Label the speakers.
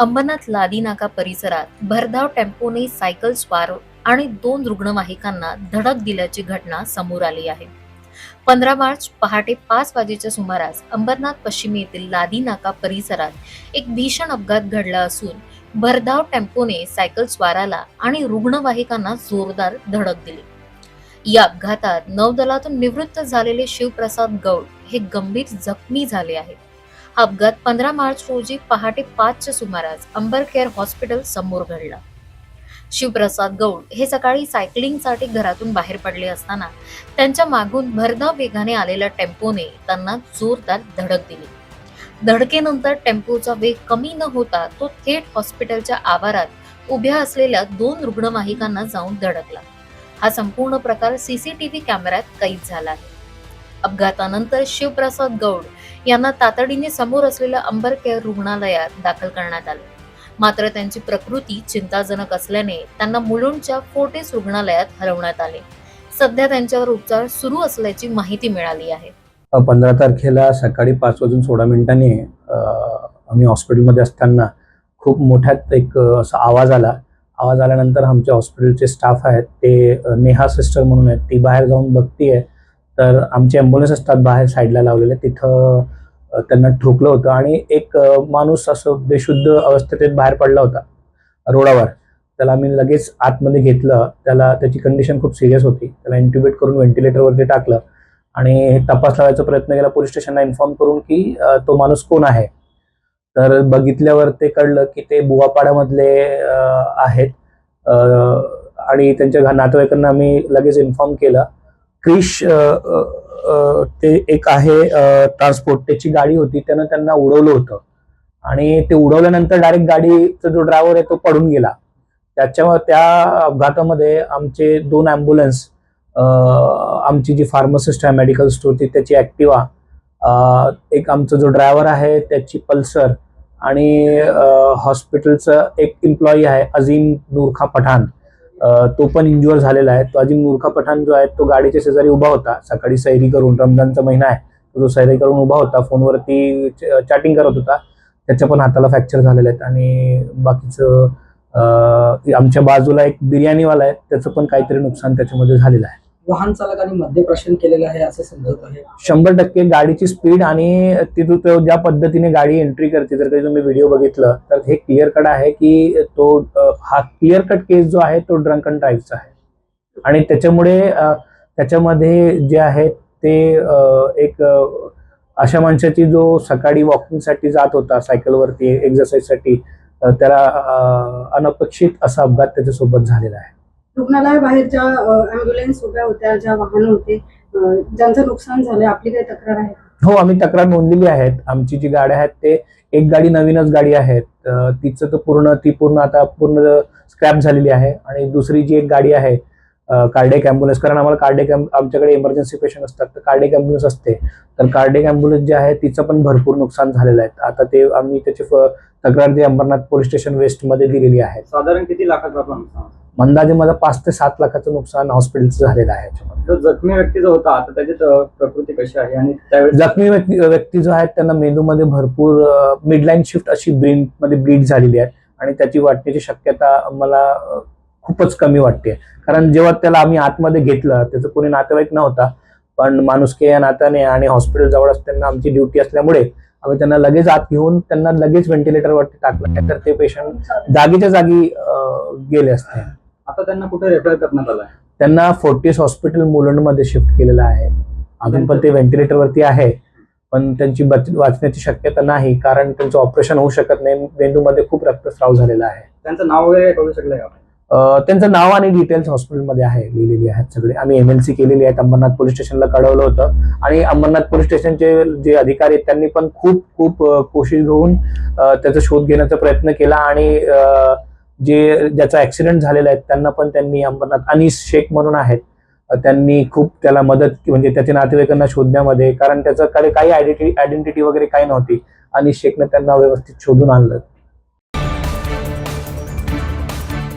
Speaker 1: अंबरनाथ लादी नाका परिसरात भरधाव टेम्पोने सायकल स्वार आणि दोन रुग्णवाहिकांना धडक दिल्याची घटना समोर आली आहे. पंधरा मार्च पहाटे पाच वाजेच्या सुमारास अंबरनाथ पश्चिम येथील लादी नाका परिसरात एक भीषण अपघात घडला असून भरधाव टेम्पोने सायकल स्वाराला आणि रुग्णवाहिकांना जोरदार धडक दिली. या अपघातात नौदलातून निवृत्त झालेले शिवप्रसाद गौड हे गंभीर जखमी झाले आहेत. हा अपघात पंधरा मार्च रोजी पहाटे पाचच्या सुमारास अंबर केअर हॉस्पिटल समोर घडला. शिवप्रसाद गौड हे सकाळी सायकलिंगसाठी घरातून बाहेर पडले असताना त्यांच्या मागून भरधाव वेगाने आलेल्या टेम्पोने त्यांना जोरदार धडक दिली. धडकेनंतर टेम्पोचा वेग कमी न होता तो थेट हॉस्पिटलच्या आवारात उभ्या असलेल्या दोन रुग्णवाहिकांना जाऊन धडकला. हा संपूर्ण प्रकार सीसीटीव्ही कॅमेऱ्यात कैद झाला आहे. अपघातानंतर शिवप्रसाद गौड यांना तातडीने समोर असलेल्या अंबर केअर रुग्णालयात दाखल करण्यात आले. मात्र त्यांची प्रकृती चिंताजनक असल्याने त्यांना मुलुंडच्या फोर्टिस रुग्णालयात हलवण्यात आले. सध्या त्यांच्यावर उपचार सुरू असल्याची माहिती मिळाली आहे.
Speaker 2: पंधरा तारखेला सकाळी पाच वाजून सोळा मिनिटांनी आम्ही हॉस्पिटलमध्ये असताना खूप मोठ्यात एक असा आवाज आला. आवाज आल्यानंतर आमच्या हॉस्पिटलचे स्टाफ आहेत ते नेहा सिस्टर म्हणून आहेत ती बाहेर जाऊन बघतीये. तर आमचे ॲम्ब्युलन्स असतात बाहेर साईडला लावलेले तिथं त्यांना ठोकलं होतं आणि एक माणूस असं बेशुद्ध अवस्थेत बाहेर पडला होता रोडावर. त्याला आम्ही लगेच आतमध्ये घेतलं त्याला त्याची कंडिशन खूप सिरियस होती. त्याला इंट्युबेट करून व्हेंटिलेटरवरती टाकलं आणि तपास लावायचा प्रयत्न केला पोलीस स्टेशनला इन्फॉर्म करून की तो माणूस कोण आहे? तर बघितल्यावर ते कळलं की ते बुवापाड्यामधले आहेत. आणि त्यांच्या नातेवाईकांना आम्ही लगेच इन्फॉर्म केलं. क्रिश ते एक आहे ट्रान्सपोर्ट त्याची गाडी होती त्यानं त्यांना उडवलं होतं. आणि ते उडवल्यानंतर डायरेक्ट गाडीचा जो ड्रायव्हर आहे तो पडून गेला. त्याच्या त्या अपघातामध्ये आमचे दोन ॲम्ब्युलन्स आमची जी फार्मासिस्ट आहे मेडिकल स्टोअरची त्याची ॲक्टिवा एक आमचा जो ड्रायव्हर आहे त्याची पल्सर आणि हॉस्पिटलचं एक एम्प्लॉई आहे अझीम नूरखा पठाण. तो पण इंज्युअर झालेला आहे. तो अझीम मुर्खा पठाण जो आहे तो गाडीच्या शेजारी उभा होता. सकाळी सैरी करून रमजानचा महिना आहे तो जो सैरी करून उभा होता फोनवरती चॅटिंग करत होता. त्याच्या पण हाताला फ्रॅक्चर झालेले आहेत. आणि बाकीचं आमच्या बाजूला एक बिर्याणीवाला आहे त्याचं पण काहीतरी नुकसान त्याच्यामध्ये झालेलं आहे.
Speaker 3: वाहन चालकाने मद्यप्राशन केलेलं आहे असं समजत आहे.
Speaker 2: शंभर टक्के गाडीची स्पीड आणि तिथून तो ज्या पद्धतीने गाडी एंट्री करते जर काही तुम्ही व्हिडिओ बघितलं तर हे क्लिअर कट आहे की तो हा क्लिअर कट केस जो आहे तो ड्रंक अँड ड्राईव्हचा आहे. आणि त्याच्यामुळे त्याच्यामध्ये जे आहे ते एक अशा माणसाची जो सकाळी वॉकिंगसाठी जात होता सायकलवरती एक्झरसाईजसाठी त्याला अनपेक्षित असा अपघात त्याच्यासोबत झालेला आहे.
Speaker 4: रुग्णालयाबाहेर ज्या अँब्युलन्स उभ्या होत्या ज्या वाहन होते ज्यांचं नुकसान झालंय आपली काही तक्रार आहे
Speaker 2: हो आम्ही तक्रार नोंदलेली आहेत. आमची जी गाड्या आहेत ते एक गाडी नवीनच गाडी आहे तिचं तर पूर्ण ती पूर्ण आता पूर्ण स्क्रॅप झालेली आहे आणि दुसरी जी एक गाडी आहे कार्डेक अँब्युलन्स कारण आम्हाला कार्डेक आमच्याकडे इमर्जन्सी पेशंट असतात तर कार्डेक अँब्युलन्स असते. तर कार्डेक अँब्युलन्स जे आहे तिचं पण भरपूर नुकसान झालेलं आहे. आता ते आम्ही त्याची तक्रार जी अंबरनाथ पोलीस स्टेशन वेस्टमध्ये दिलेली आहे.
Speaker 5: साधारण किती लाखाचा
Speaker 2: अंदाजे माझं पाच ते सात लाखाचं नुकसान हॉस्पिटलचं झालेलं आहे
Speaker 5: जो जखमी व्यक्ती जो होता आता त्याची प्रकृती कशी आहे? आणि त्यावेळेस
Speaker 2: जखमी व्यक्ती व्यक्ती जो आहेत त्यांना मेंदूमध्ये भरपूर मिडलाईन शिफ्ट अशी ब्रेन मध्ये ब्लीड झालेली आहे. आणि त्याची वाटण्याची शक्यता मला खूपच कमी वाटते. कारण जेव्हा त्याला आम्ही आतमध्ये घेतलं त्याचं कोणी नातेवाईक नव्हता पण माणुसके या नात्याने आणि हॉस्पिटल जवळ असताना आमची ड्युटी असल्यामुळे आम्ही त्यांना लगेच आत घेऊन त्यांना लगेच व्हेंटिलेटरवरती टाकलं. तर ते पेशंट जागीच्या जागी गेले असते.
Speaker 5: आता त्यांना कुठे रेफर करण्यात आलाय?
Speaker 2: त्यांना फोर्टिस हॉस्पिटल मुलंडमध्ये शिफ्ट केलेलं आहे. अजून पण ते व्हेंटिलेटरवरती आहे. पण त्यांची वाचण्याची शक्यता नाही. कारण त्यांचं ऑपरेशन होऊ शकत नाही. मेंदूमध्ये खूप रक्तस्राव झालेला आहे.
Speaker 5: त्यांचं नाव वगैरे कळू का?
Speaker 2: अं, त्यांचं नाव आणि डिटेल्स हॉस्पिटलमध्ये आहे. लिहिलेली आहेत सगळे. आम्ही एम एल सी केलेली आहेत. अंबरनाथ पोलीस स्टेशनला कळवलं होतं. आणि अंबरनाथ पोलीस स्टेशनचे जे अधिकारी आहेत त्यांनी पण खूप खूप कोशिश घेऊन त्याचा शोध घेण्याचा प्रयत्न केला. आणि जे ज्याचा ऍक्सिडेंट झालेला आहे त्यांना पण त्यांनी अंबरनाथ आणि शेख म्हणून आहेत त्यांनी खूप त्याला मदत म्हणजे त्याच्या नातेवाईकांना शोधण्यामध्ये कारण त्याच्याकडे काही आयडेंटिटी आयडेंटिटी वगैरे काही नव्हती आणि शेखनं त्यांना व्यवस्थित शोधून आणलं.